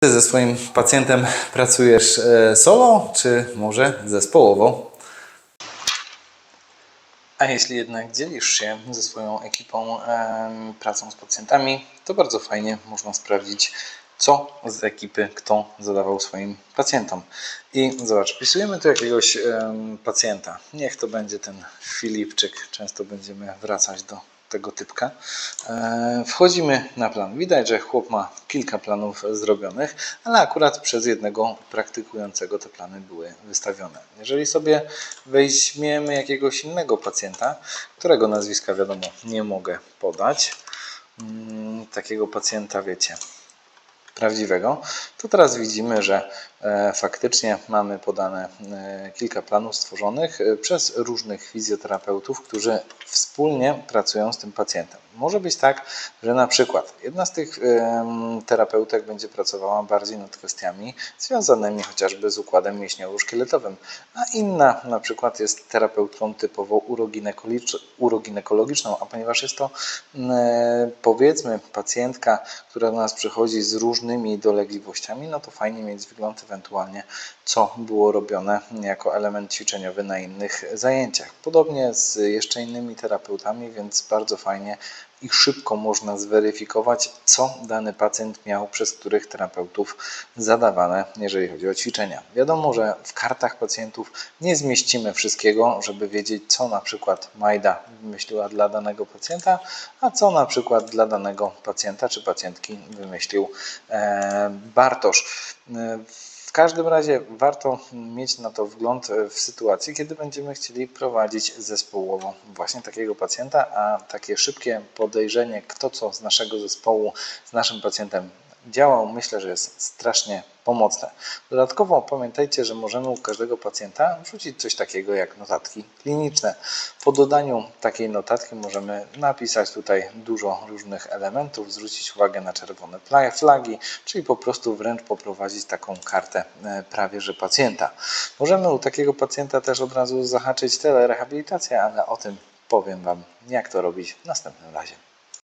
Ty ze swoim pacjentem pracujesz e, solo, czy może zespołowo? A jeśli jednak dzielisz się ze swoją ekipą em, pracą z pacjentami, to bardzo fajnie można sprawdzić, co z ekipy kto zadawał swoim pacjentom. I zobacz, wpisujemy tu jakiegoś em, pacjenta. Niech to będzie ten Filipczyk. Często będziemy wracać do tego typka. E, Wchodzimy na plan. Widać, że chłop ma kilka planów zrobionych, ale akurat przez jednego praktykującego te plany były wystawione. Jeżeli sobie weźmiemy jakiegoś innego pacjenta, którego nazwiska wiadomo nie mogę podać, mm, takiego pacjenta wiecie, prawdziwego, to teraz widzimy, że faktycznie mamy podane e, kilka planów stworzonych e, przez różnych fizjoterapeutów, którzy wspólnie pracują z tym pacjentem. Może być tak, że na przykład jedna z tych terapeutek będzie pracowała bardziej nad kwestiami związanymi chociażby z układem mięśniowo-szkieletowym, a inna na przykład jest terapeutką typowo uroginekologiczną, a ponieważ jest to e, powiedzmy pacjentka, która do nas przychodzi z różnymi dolegliwościami, no to fajnie mieć wgląd ewentualnie, co było robione jako element ćwiczeniowy na innych zajęciach. Podobnie z jeszcze innymi terapeutami, więc bardzo fajnie i szybko można zweryfikować, co dany pacjent miał przez których terapeutów zadawane, jeżeli chodzi o ćwiczenia. Wiadomo, że w kartach pacjentów nie zmieścimy wszystkiego, żeby wiedzieć, co na przykład Majda wymyśliła dla danego pacjenta, a co na przykład dla danego pacjenta czy pacjentki wymyślił e, Bartosz. E, w każdym razie warto mieć na to wgląd w sytuacji, kiedy będziemy chcieli prowadzić zespołowo właśnie takiego pacjenta, a takie szybkie podejrzenie, kto co z naszego zespołu z naszym pacjentem działał, myślę, że jest strasznie pomocne. Dodatkowo pamiętajcie, że możemy u każdego pacjenta wrzucić coś takiego jak notatki kliniczne. Po dodaniu takiej notatki możemy napisać tutaj dużo różnych elementów, zwrócić uwagę na czerwone flagi, czyli po prostu wręcz poprowadzić taką kartę e, prawie że pacjenta. Możemy u takiego pacjenta też od razu zahaczyć telerehabilitację, ale o tym powiem Wam, jak to robić w następnym razie.